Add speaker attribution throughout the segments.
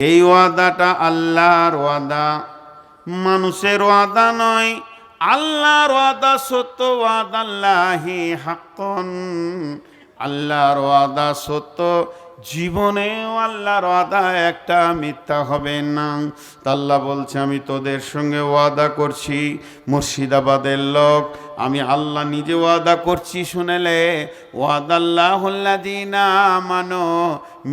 Speaker 1: এই ওয়াদাটা আল্লাহর ওয়াদা। মানুষের ওয়াদা নয়, আল্লাহর ওয়াদা সত্য, ওয়াদাল্লাহি হাক্কন। আল্লাহর ওয়াদা সত্য জীবনেও আল্লাহর ওয়াদা একটা মিথ্যা হবে না। তা আল্লাহ বলছে, আমি তোদের সঙ্গে ওয়াদা করছি, মুর্শিদাবাদের লোক। আমি আল্লাহ নিজে ওয়াদা করছি, শুনেলে ওয়াদাল্লাহুল্লাদিনা মানো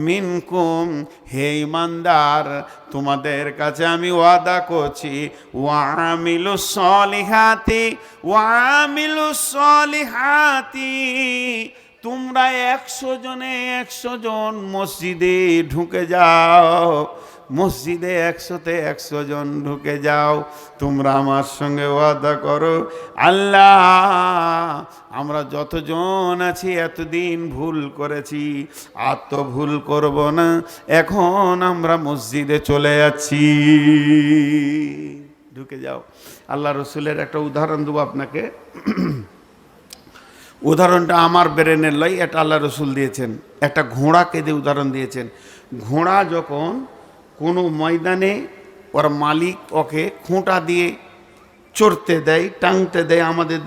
Speaker 1: মিনকুম। হে ইমানদার তোমাদের কাছে আমি ওয়াদা করছি ওয়ামিলু সলিহাতি ওয়ামিলু সলিহাতি। তোমরা একশো জনে একশো জন মসজিদে ঢুকে যাও। মসজিদে একশোতে একশো জন ঢুকে যাও। তোমরা আমার সঙ্গে ওয়াদা করো। আল্লাহ, আমরা যতজন আছি এতদিন ভুল করেছি, আর তো ভুল করব না। এখন আমরা মসজিদে চলে যাচ্ছি। ঢুকে যাও। আল্লাহ রসুলের একটা উদাহরণ দেবো আপনাকে। উদাহরণটা আমার ব্রেনের লয় এটা আল্লাহ রসুল দিয়েছেন। একটা ঘোড়া কেঁদে উদাহরণ দিয়েছেন। ঘোড়া যখন কোনো ময়দানে ওর মালিক ওকে খুঁটা দিয়ে চড়তে দেয় টাংতে দেয় আমাদের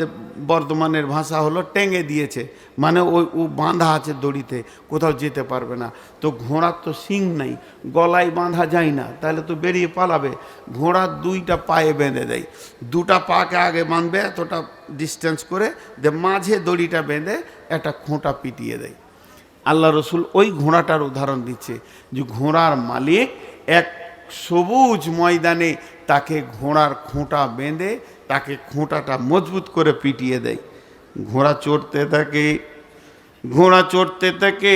Speaker 1: বর্ধমানের ভাষা হলো টেঙে দিয়েছে। মানে ওই, ও বাঁধা আছে দড়িতে, কোথাও যেতে পারবে না। তো ঘোড়ার তো শিং নাই, গলায় বাঁধা যায় না, তাহলে তো বেরিয়ে পালাবে। ঘোড়ার দুইটা পায়ে বেঁধে দেয়। দুটা পাকে আগে বাঁধবে, এতটা ডিস্টেন্স করে যে মাঝে দড়িটা বেঁধে একটা খোঁটা পিটিয়ে দেয়। আল্লাহ রসুল ওই ঘোড়াটার উদাহরণ দিচ্ছে যে ঘোড়ার মালিক এক সবুজ ময়দানে তাকে ঘোড়ার খোঁটা বেঁধে তাকে খোঁটাটা মজবুত করে পিটিয়ে দেয়। ঘোড়া চড়তে থাকে, ঘোড়া চড়তে থাকে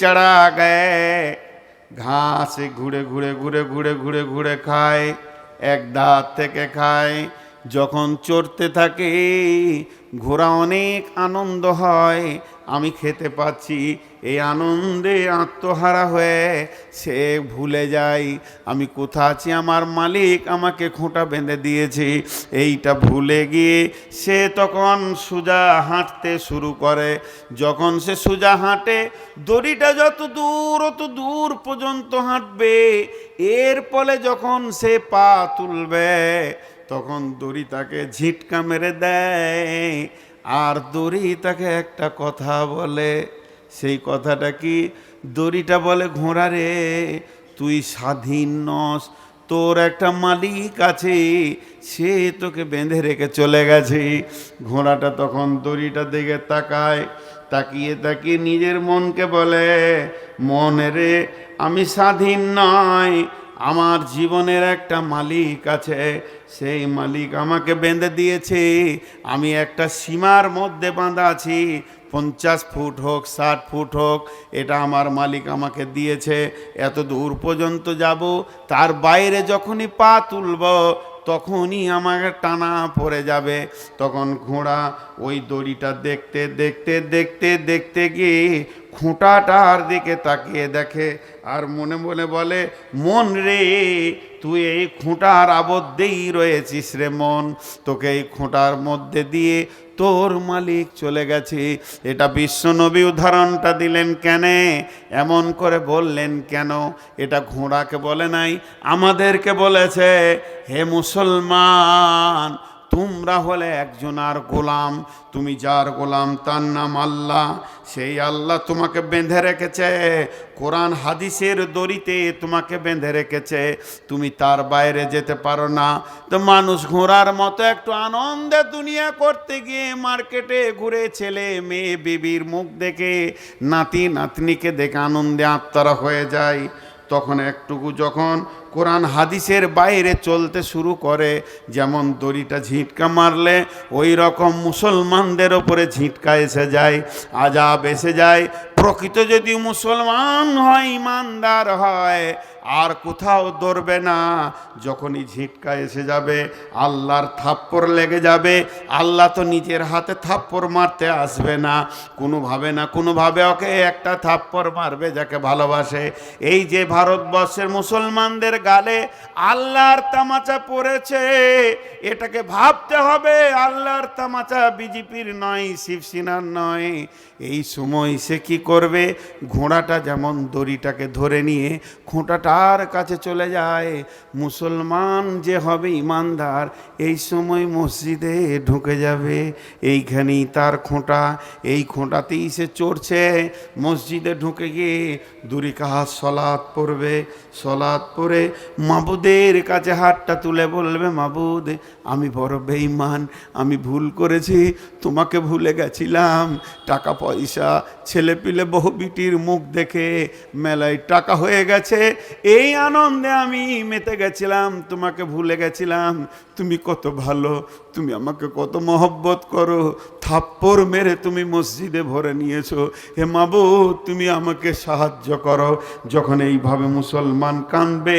Speaker 1: চড়া গায়ে। ঘাসে ঘুরে ঘুরে ঘুরে ঘুরে ঘুরে ঘুরে খায়, এক দাঁত থেকে খায়। যখন চড়তে থাকে, ঘোড়া অনেক আনন্দ হয়। আমি খেতে পাচ্ছি এই আনন্দে আত্মহারা হয়ে সে ভুলে যায় আমি কোথা আছি? আমার মালিক আমাকে খোঁটা বেঁধে দিয়েছে। এইটা ভুলে গিয়ে সে তখন সোজা হাঁটতে শুরু করে। যখন সে সোজা হাঁটে, দড়িটা যত দূর, অত দূর পর্যন্ত হাঁটবে। এর ফলে যখন সে পা তুলবে, তখন দড়ি তাকে ঝিটকা মেরে দেয়। আর দড়ি তাকে একটা কথা বলে সেই কথাটা কি দড়িটা বলে, ঘোড়া রে, তুই স্বাধীন নস, তোর একটা মালিক আছে, সে তোকে বেঁধে রেখে চলে গেছে। ঘোড়াটা তখন দড়িটা দিকে তাকায়, তাকিয়ে তাকিয়ে নিজের মনকে বলে, মনে রে, আমি স্বাধীন নয় আমার জীবনের একটা মালিক আছে, সেই মালিক আমাকে বেঁধে দিয়েছে, আমি একটা সীমার মধ্যে বাঁধা আছি পঞ্চাশ ফুট হোক, ষাট ফুট হোক, এটা আমার মালিক আমাকে দিয়েছে। এত দূর পর্যন্ত যাব, তার বাইরে যখনই পা তুলব, তখনই আমাকে টানা পড়ে যাবে। তখন ঘোড়া ওই দড়িটা দেখতে দেখতে দেখতে দেখতে গিয়ে খুঁটাটার দিকে তাকিয়ে দেখে আর মনে মনে বলে, মন রে, তুই এই খুঁটার আবদ্ধেই রয়েছিস রে মন। তোকে এই খুঁটার মধ্যে দিয়ে তোর মালিক চলে গেছে। এটা বিশ্বনবী উদাহরণটা দিলেন কেন? এমন করে বললেন কেন? এটা ঘোড়াকে বলে নাই, আমাদেরকে বলেছে, হে মুসলমান তোমরা হলে একজন আর গোলাম, তুমি যার গোলাম তার নাম আল্লাহ। সেই আল্লাহ তোমাকে বেঁধে রেখেছে, কোরআন হাদিসের দড়িতে তোমাকে বেঁধে রেখেছে। তুমি তার বাইরে যেতে পারো না। তো মানুষ ঘোরার মতো একটু আনন্দে দুনিয়া করতে গিয়ে মার্কেটে ঘুরে ছেলে, মেয়ে, বিবির মুখ দেখে নাতি, নাতনিকে দেখে আনন্দে আত্মারা হয়ে যায়। তখন একটুকু যখন কোরআন হাদিসের বাইরে চলতে শুরু করে, যেমন দড়িটা ঝিটকা মারলে ওই রকম মুসলমানদের ওপরে ঝিটকা এসে যায়, আজাব এসে যায়। প্রকৃত যদি মুসলমান হয়, ইমানদার হয় আর কোথাও দৌড়বে না। যখনই ঝিটকা এসে যাবে, আল্লাহর থাপ্পড় লেগে যাবে, আল্লাহ তো নিজের হাতে থাপ্পড় মারতে আসবে না। কোনোভাবে না কোনোভাবে ওকে একটা থাপ্পড় মারবে যাকে ভালোবাসে। এই যে ভারতবর্ষের মুসলমানদের গালে আল্লাহর তামাচা পড়েছে, এটাকে ভাবতে হবে, আল্লাহর তামাচা বিজেপির নয়, শিবসেনার নয়। এই সময় সে কি করবে? ঘোড়াটা যেমন দড়িটাকে ধরে নিয়ে, খোঁটাটা তার কাছে চলে যায়, মুসলমান যে হবে ইমানদার, এই সময় মসজিদে ঢুকে যাবে। এইখানেই তার খোঁটা, এই খোঁটাতেই সে চড়ছে। মসজিদে ঢুকে গিয়ে দুরি কাহাত সলাৎ পড়বে। সলাৎ পরে মাবুদের কাছে হাতটা তুলে বলবে, মাবুদ, আমি বড় বেঈমান, আমি ভুল করেছি, তোমাকে ভুলে গেছিলাম। টাকা, পয়সা ছেলে পিলে বহু বিটির মুখ দেখে মেলায় টাকা হয়ে গেছে। এই আনন্দে আমি মেতে গেছিলাম তোমাকে ভুলে গেছিলাম। তুমি কত ভালো তুমি আমাকে কত মহব্বত করো, থাপ্পড় মেরে তুমি মসজিদে ভরে নিয়েছো। হে মাবু তুমি আমাকে সাহায্য করো। যখন এইভাবে মুসলমান কানবে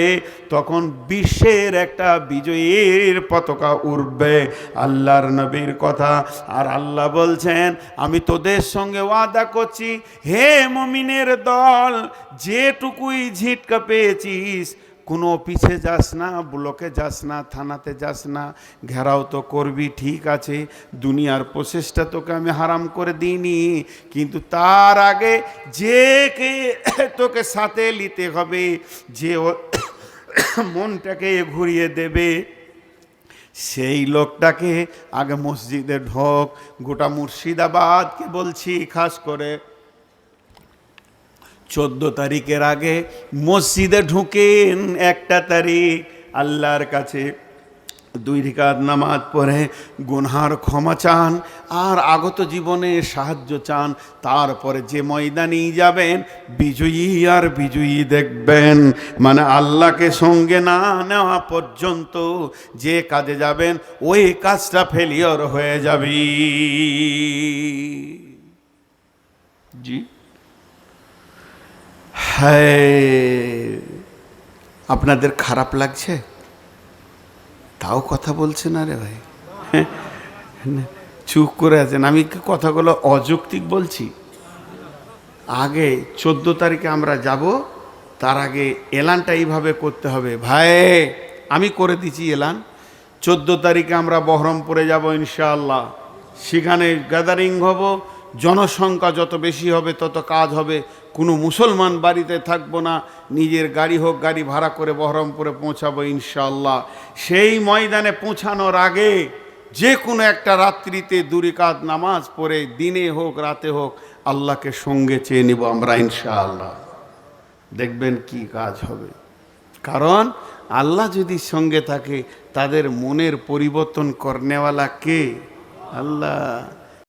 Speaker 1: তখন বিশ্বের একটা বিজয়ীর পতাকা উঠবে আল্লাহর নবীর কথা। আর আল্লাহ বলছেন, আমি তোদের সঙ্গে ওয়াদা করছি। হে মমিনের দল, যেটুকুই ঝিটকা পেয়েছিস কোনো অফিসে যাস না, ব্লকে যাস না, থানাতে যাস না, ঘেরাও তো করবি, ঠিক আছে, দুনিয়ার প্রসেসটা তোকে আমি হারাম করে দিইনি, কিন্তু তার আগে যে কে তোকে সাথে নিতে হবে, যে মনটাকে ঘুরিয়ে দেবে, সেই লোকটাকে আগে মসজিদে ঢোক, গোটা মুর্শিদাবাদকে বলছি, খাস করে চোদ্দ তারিখের আগে মসজিদে ঢুকেন একটা তারিখ আল্লাহর কাছে দুই রিকাত নামাজ পড়ে, গুনহার ক্ষমা চান, আর আগত জীবনে সাহায্য চান। তারপরে যে ময়দানেই যাবেন, বিজয়ী আর বিজয়ী দেখবেন। মানে আল্লাহকে সঙ্গে না নেওয়া পর্যন্ত যে কাজে যাবেন, ওই কাজটা ফেলিওর হয়ে যাবি। জি। আপনাদের খারাপ লাগছে? তাও কথা বলছে না রে ভাই। চুপ করে আছেন। আমি কথাগুলো অযৌক্তিক বলছি? আগে চোদ্দ তারিখে আমরা যাব, তার আগে এলানটা এইভাবে করতে হবে। ভাই, আমি করে দিচ্ছি এলান। চোদ্দ তারিখে আমরা বহরমপুরে যাব ইনশাআল্লাহ। সেখানে গ্যাদারিং হব, জনসংখ্যা যত বেশি হবে তত কাজ হবে। কোনো মুসলমান বাড়িতে থাকব না, নিজের গাড়ি হোক, গাড়ি ভাড়া করে বহরমপুরে পৌঁছাবো ইনশাআল্লাহ। সেই ময়দানে পৌঁছানোর আগে যে কোনো একটা রাত্রিতে দুরিকাত নামাজ পড়ে, দিনে হোক, রাতে হোক, আল্লাহকে সঙ্গে চেয়ে নিব আমরা ইনশাআল্লাহ। দেখবেন কি কাজ হবে। কারণ আল্লাহ যদি সঙ্গে থাকে, তাদের মনের পরিবর্তন করনেওয়ালা কে? আল্লাহ।